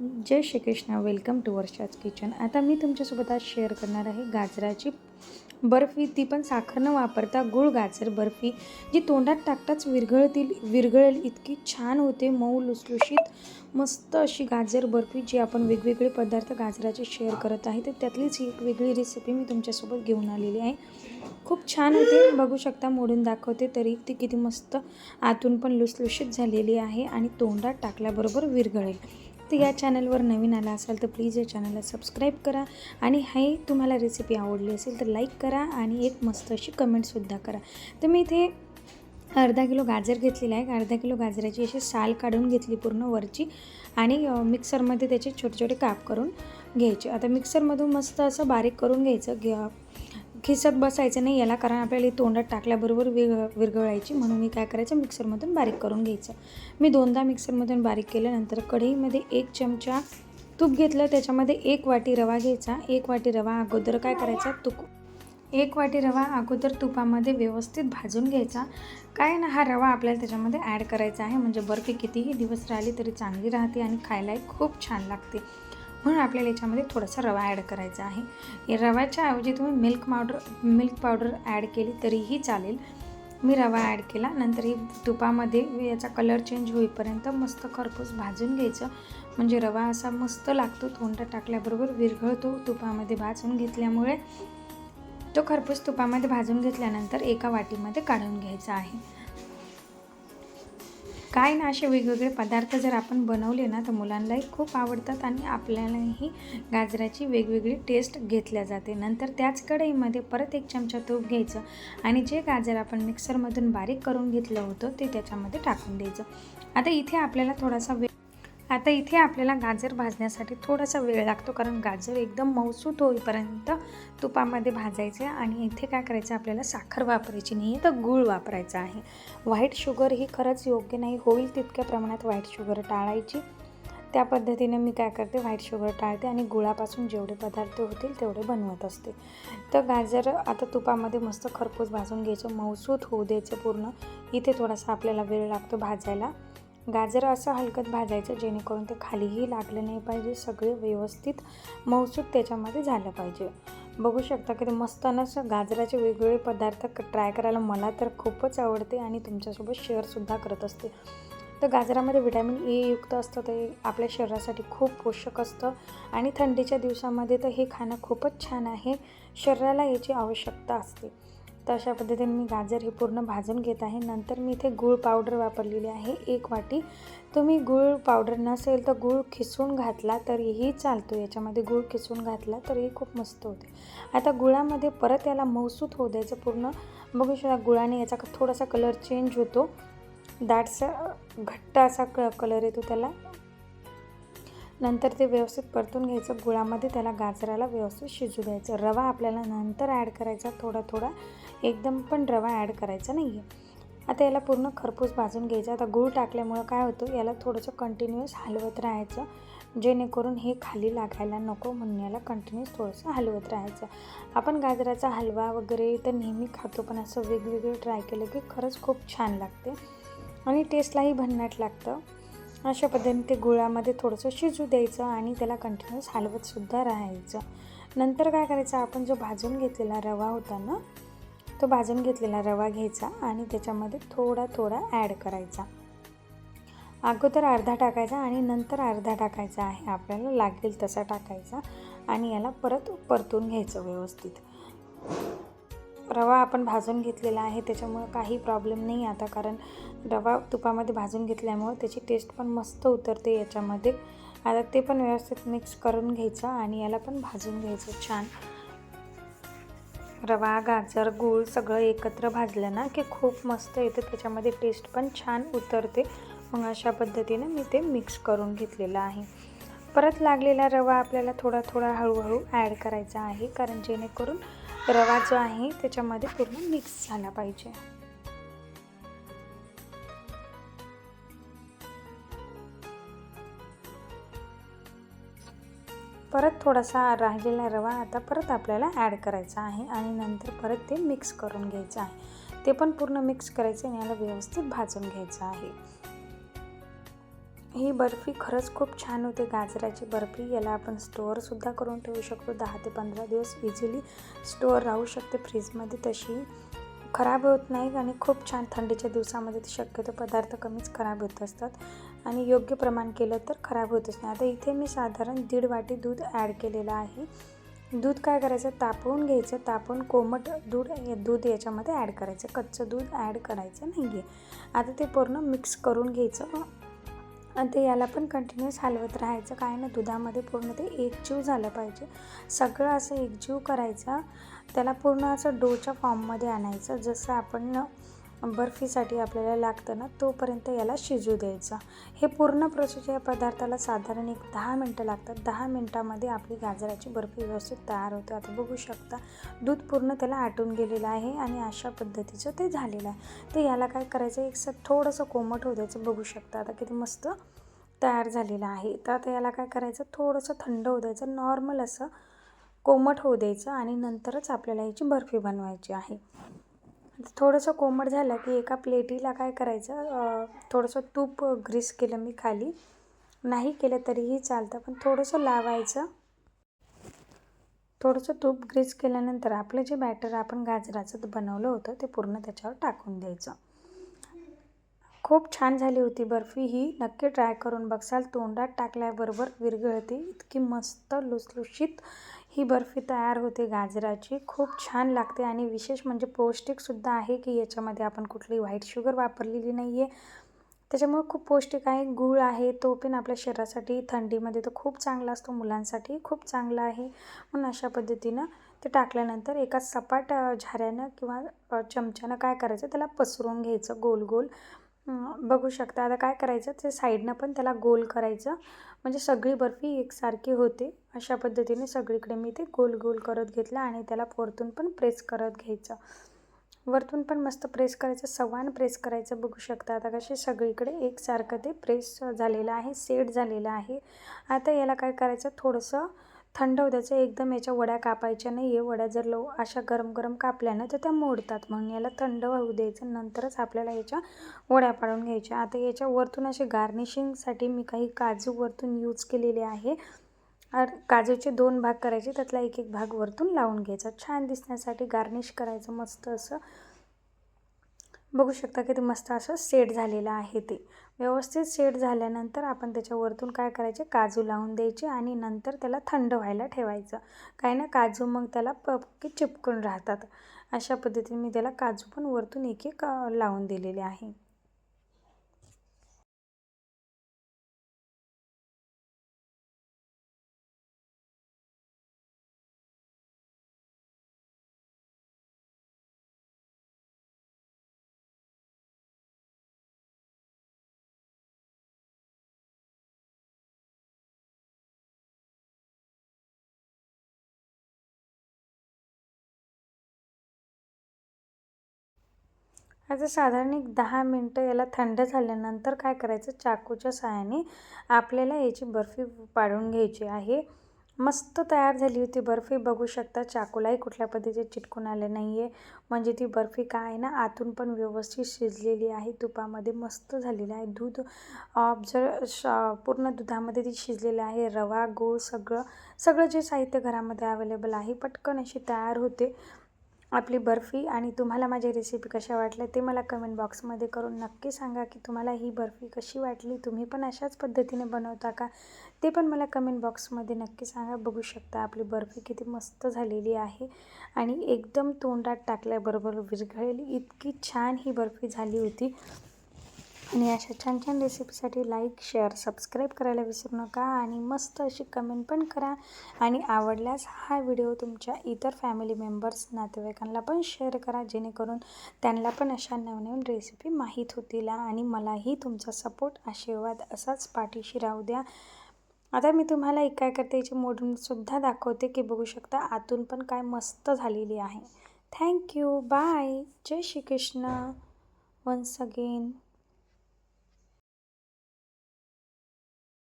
Jai Shri Krishna welcome to Varsha's kitchen आता मी तुमच्यासोबत आज शेअर करणार आहे गाजराची बर्फी. ती पण साखर न वापरता गुळ गाजर बर्फी जी तोंडात टाकताच विरघळतील विरघळेल. इतकी छान होते मऊ लुसलुशीत मस्त अशी गाजर बर्फी जी आपण वेगवेगळे पदार्थ गाजराचे शेअर करत आहे. तर त्यातलीच ही एक वेगळी रेसिपी मी तुमच्यासोबत घेऊन आलेली आहे. खूप छान होते बघू शकता मोडून दाखवते तरी. ती किती मस्त आतून पण लुसलुशीत झालेली आहे आणि तोंडात टाकल्याबरोबर विरघळेल. तर या चॅनलवर नवीन आला असाल तर प्लीज या चॅनलला सबस्क्राईब करा आणि हे तुम्हाला रेसिपी आवडली असेल तर लाईक करा आणि एक मस्त अशी कमेंटसुद्धा करा. तर मी इथे अर्धा किलो गाजर घेतलेला आहे. अर्धा किलो गाजराची अशी साल काढून घेतली पूर्ण वरची आणि मिक्सरमध्ये त्याचे छोटे छोटे काप करून घ्यायचे. आता मिक्सरमधून मस्त असं बारीक करून घ्यायचं. घ्या खिसत बसायचं नाही याला कारण आपल्याला तोंडात टाकल्याबरोबर विरघ विरघळायची. म्हणून मी काय करायचं? मिक्सरमधून बारीक करून घ्यायचं. मी दोनदा मिक्सरमधून बारीक केल्यानंतर कढईमध्ये एक चमचा तूप घेतलं. त्याच्यामध्ये एक वाटी रवा घ्यायचा. एक वाटी रवा अगोदर काय करायचा? तुक एक वाटी रवा अगोदर तुपामध्ये व्यवस्थित भाजून घ्यायचा. काय ना हा रवा आपल्याला त्याच्यामध्ये ॲड करायचा आहे. म्हणजे बर्फी कितीही दिवस राहिली तरी चांगली राहते आणि खायलाही खूप छान लागते. म्हणून आपल्याला याच्यामध्ये थोडासा रवा ॲड करायचा आहे. रव्याच्या ऐवजी तुम्ही milk powder milk powder add केली तरीही चालेल. मी रवा ॲड केला. नंतर ही तुपामध्ये याचा कलर चेंज होईपर्यंत मस्त खरपूस भाजून घ्यायचं. म्हणजे रवा असा मस्त लागतो थोंडा टाकल्याबरोबर विरघळतो तुपामध्ये भाजून घेतल्यामुळे. तो खरपूस तुपामध्ये भाजून घेतल्यानंतर एका वाटीमध्ये काढून घ्यायचा आहे. काय ना असे वेगवेगळे पदार्थ जर आपण बनवले ना तर मुलांनाही खूप आवडतात आणि आपल्यालाही गाजराची वेगवेगळी टेस्ट घेतल्या जाते. नंतर त्याच कढईमध्ये परत एक चमचा तूप घ्यायचं आणि जे गाजर आपण मिक्सरमधून बारीक करून घेतलं होतं ते त्याच्यामध्ये टाकून द्यायचं. आता इथे आपल्याला थोडासा वेळ आता इथे आपल्याला गाजर भाजण्यासाठी थोडासा वेळ लागतो कारण गाजर एकदम मौसूत होईपर्यंत तुपामध्ये भाजायचे आणि इथे काय करायचं आपल्याला साखर वापरायची नाही आहे तर गूळ वापरायचा आहे. व्हाईट शुगर ही खरंच योग्य नाही होईल तितक्या प्रमाणात व्हाईट शुगर टाळायची. त्या पद्धतीने मी काय करते व्हाईट शुगर टाळते आणि गुळापासून जेवढे पदार्थ होतील तेवढे बनवत असते. तर गाजर आता तुपामध्ये मस्त खरपूस भाजून घ्यायचं मौसूत होऊ द्यायचं पूर्ण. इथे थोडासा आपल्याला वेळ लागतो भाजायला. गाजर असं हलकत भाजायचं जेणेकरून ते खालीही लागलं नाही पाहिजे. सगळे व्यवस्थित मौसूत त्याच्यामध्ये झालं पाहिजे. बघू शकता की ते मस्त असं गाजराचे वेगवेगळे पदार्थ ट्राय करायला मला तर खूपच आवडते आणि तुमच्यासोबत शेअरसुद्धा करत असते. तर गाजरामध्ये विटॅमिन ए e युक्त असतं ते आपल्या शरीरासाठी खूप पोषक असतं आणि थंडीच्या दिवसामध्ये तर हे खाणं खूपच छान आहे. शरीराला याची आवश्यकता असते. तर अशा पद्धतीने मी गाजर हे पूर्ण भाजून घेत आहे. नंतर मी इथे गूळ पावडर वापरलेली आहे. एक वाटी. तुम्ही गूळ पावडर नसेल तर गूळ खिसून घातला तरीही चालतो. याच्यामध्ये गूळ खिसून घातला तरीही खूप मस्त होते. आता गुळामध्ये परत याला मौसूत होऊ द्यायचं पूर्ण. बघू शकता गुळाने याचा थोडासा कलर चेंज होतो. दाटसा घट्ट असा क कलर येतो त्याला. नंतर ते व्यवस्थित परतून घ्यायचं. गुळामध्ये त्याला गाजराला व्यवस्थित शिजू द्यायचं. रवा आपल्याला नंतर ॲड करायचा. थोडा थोडा. एकदम पण रवा ॲड करायचा नाही आहे आता याला पूर्ण खरपूस भाजून घ्यायचं. आता गूळ टाकल्यामुळं काय होतं? याला थोडंसं कंटिन्युअस हलवत राहायचं. जेणेकरून हे खाली लागायला नको म्हणून याला कंटिन्युअस थोडंसं हलवत राहायचं. आपण गाजराचा हलवा वगैरे तर नेहमी खातो पण असं वेगवेगळं ट्राय केलं की खरंच खूप छान लागते. आणि टेस्टलाही भन्नाट लागतं. अशा पद्धतीने ते गुळामध्ये थोडंसं शिजू द्यायचं आणि त्याला कंटिन्युअस हलवतसुद्धा राहायचं. नंतर काय करायचं आपण जो भाजून घेतलेला रवा होता ना तो भाजून घेतलेला रवा घ्यायचा आणि त्याच्यामध्ये थोडा थोडा ॲड करायचा. अगोदर अर्धा टाकायचा आणि नंतर अर्धा टाकायचा आहे आपल्याला लागेल तसा टाकायचा आणि याला परत परतून घ्यायचं व्यवस्थित. रवा आपण भाजून घेतलेला आहे त्याच्यामुळं काही प्रॉब्लेम नाही आता. कारण रवा तुपामध्ये भाजून घेतल्यामुळं त्याची टेस्ट पण मस्त उतरते याच्यामध्ये. आता ते पण व्यवस्थित मिक्स करून घ्यायचं आणि याला पण भाजून घ्यायचं छान. रवा गाजर गूळ सगळं एकत्र भाजलं ना की खूप मस्त येतं त्याच्यामध्ये टेस्ट पण छान उतरते. मग अशा पद्धतीने मी ते मिक्स करून घेतलेलं आहे. परत लागलेला रवा आपल्याला थोडा थोडा हळूहळू ॲड करायचा आहे कारण जेणेकरून रवा जो आहे त्याच्यामध्ये पूर्ण मिक्स झाला पाहिजे. परत थोडासा राहिलेला रवा आता परत आपल्याला ॲड करायचा आहे आणि नंतर परत ते मिक्स करून घ्यायचं आहे. ते पण पूर्ण मिक्स करायचं आणि याला व्यवस्थित भाजून घ्यायचं आहे. ही बर्फी खरंच खूप छान होते. गाजराची बर्फी याला आपण स्टोअरसुद्धा करून ठेवू शकतो. दहा ते पंधरा दिवस इझिली स्टोअर राहू शकते फ्रीजमध्ये तशी खराब होत नाही आणि खूप छान थंडीच्या दिवसामध्ये ते शक्यतो पदार्थ कमीच खराब होत असतात. आणि योग्य प्रमाण केलं तर खराब होतच नाही. आता इथे मी साधारण दीड वाटी दूध ॲड केलेलं आहे. दूध काय करायचं? तापवून घ्यायचं. तापवून कोमट दूध दूध याच्यामध्ये ॲड करायचं. कच्चं दूध ॲड करायचं नाही आहे आता ते पूर्ण मिक्स करून घ्यायचं. आणि ते याला पण कंटिन्युअस हलवत राहायचं. काय ना दुधामध्ये पूर्ण ते एकजीव झालं पाहिजे. सगळं असं एकजीव करायचं त्याला पूर्ण असं डोच्या फॉर्ममध्ये आणायचं. जसं आपण बर्फीसाठी आपल्याला लागतं ना तोपर्यंत याला शिजू द्यायचं. हे पूर्ण प्रोसेस या पदार्थाला साधारण एक दहा मिनटं लागतात. दहा मिनटामध्ये आपली गाजराची बर्फी व्यवस्थित तयार होते. आता बघू शकता दूध पूर्ण त्याला आटून गेलेलं आहे आणि अशा पद्धतीचं ते झालेलं आहे. तर याला काय करायचं एक सर थोडंसं कोमट होऊ द्यायचं. बघू शकता आता किती मस्त तयार झालेलं आहे. तर आता याला काय करायचं थोडंसं थंड होऊ द्यायचं. नॉर्मल असं कोमट होऊ द्यायचं आणि नंतरच आपल्याला याची बर्फी बनवायची आहे. थोडंसं कोमट झालं की एका प्लेटीला काय करायचं थोडंसं तूप ग्रीस केलं मी खाली. नाही केलं तरीही चालतं पण थोडंसं लावायचं. थोडंसं तूप ग्रीस केल्यानंतर आपलं जे बॅटर आपण गाजराचं बनवलं होतं ते पूर्ण त्याच्यावर टाकून द्यायचं. खूप छान झाली होती बर्फी ही नक्की ट्राय करून बघसाल. तोंडात टाकल्याबरोबर विरघळते. इतकी मस्त लुसलुशीत ही बर्फी तयार होते गाजराची. खूप छान लागते आणि विशेष म्हणजे पौष्टिकसुद्धा आहे की याच्यामध्ये आपण कुठली व्हाईट शुगर वापरलेली नाही आहे त्याच्यामुळे खूप पौष्टिक आहे गूळ आहे तो पण आपल्या शरीरासाठी थंडीमध्ये तो खूप चांगला असतो मुलांसाठी खूप चांगला आहे. म्हणून अशा पद्धतीनं ते टाकल्यानंतर एका सपाट झाऱ्यानं किंवा चमच्यानं काय करायचं त्याला पसरून घ्यायचं गोल गोल बघू शकता आता काय करायचं ते साईडनं पण त्याला गोल करायचं. म्हणजे सगळी बर्फी एकसारखी होते. अशा पद्धतीने सगळीकडे मी ते गोल गोल करत घेतलं आणि त्याला वरतून पण प्रेस करत घ्यायचं. वरतून पण मस्त प्रेस करायचं सवान प्रेस करायचं बघू शकता. आता कसे सगळीकडे एकसारखं ते प्रेस झालेलं आहे सेट झालेलं आहे. आता याला काय करायचं? थोडंसं थंड होऊ द्यायचं एकदम याच्या वड्या कापायच्या नाही आहे वड्या जर लो अशा गरम गरम कापल्या ना तर त्या मोडतात. म्हणून याला थंड होऊ द्यायचं नंतरच आपल्याला याच्या वड्या पाडून घ्यायच्या. आता याच्या वरतून असे गार्निशिंगसाठी मी काही काजू वरतून यूज केलेले आहे. काजूचे दोन भाग करायचे त्यातला एक एक भाग वरतून लावून घ्यायचा. छान दिसण्यासाठी गार्निश करायचं मस्त असं. बघू शकता की ते मस्त असं सेट झालेलं आहे ते. व्यवस्थित सेट झाल्यानंतर आपण त्याच्यावरतून काय करायचे? काजू लावून द्यायचे आणि नंतर त्याला थंड व्हायला ठेवायचं. काय ना काजू मग त्याला पक्की चिपकून राहतात. अशा पद्धतीने मी त्याला काजू पण वरतून एक एक लावून दिलेले आहे. आता साधारण एक दहा मिनटं याला थंड झाल्यानंतर काय करायचं? चाकूच्या साहाय्याने आपल्याला याची बर्फी पाडून घ्यायची आहे. मस्त तयार झाली होती बर्फी. बघू शकता चाकूलाही कुठल्या पद्धतीचे चिटकून आले नाही आहे म्हणजे ती बर्फी काय आहे ना आतून पण व्यवस्थित शिजलेली आहे. तुपामध्ये मस्त झालेली आहे. दूध ऑब्झर पूर्ण दुधामध्ये ती शिजलेली आहे. रवा गूळ सगळं सगळं जे साहित्य घरामध्ये अवेलेबल आहे पटकन अशी तयार होते. आपली बर्फी आणि तुम्हाला माझी रेसिपी कशा वाटल्या ते मला कमेंट बॉक्समध्ये करून नक्की सांगा की तुम्हाला ही बर्फी कशी वाटली तुम्ही पण अशाच पद्धतीने बनवता का? ते पण मला कमेंट बॉक्समध्ये नक्की सांगा. बघू शकता आपली बर्फी किती मस्त झालेली आहे आणि एकदम तोंडात टाकल्याबरोबर विरघळलेली इतकी छान ही बर्फी झाली होती. आणि अशा छान छान रेसिपीसाठी लाईक शेअर सबस्क्राईब करायला विसरू नका आणि मस्त अशी कमेंट पण करा. आणि आवडल्यास हा व्हिडिओ तुमच्या इतर फॅमिली मेंबर्स नातेवाईकांना पण शेअर करा जेणेकरून त्यांना पण अशा नवनवीन रेसिपी माहीत होतील आणि मलाही तुमचा सपोर्ट आशीर्वाद असाच पाठीशी राहू द्या. आता मी तुम्हाला एक काय करते याची मोडूनसुद्धा दाखवते की बघू शकता आतून पण काय मस्त झालेली आहे. थँक्यू बाय जय श्री कृष्ण वन्स अगेन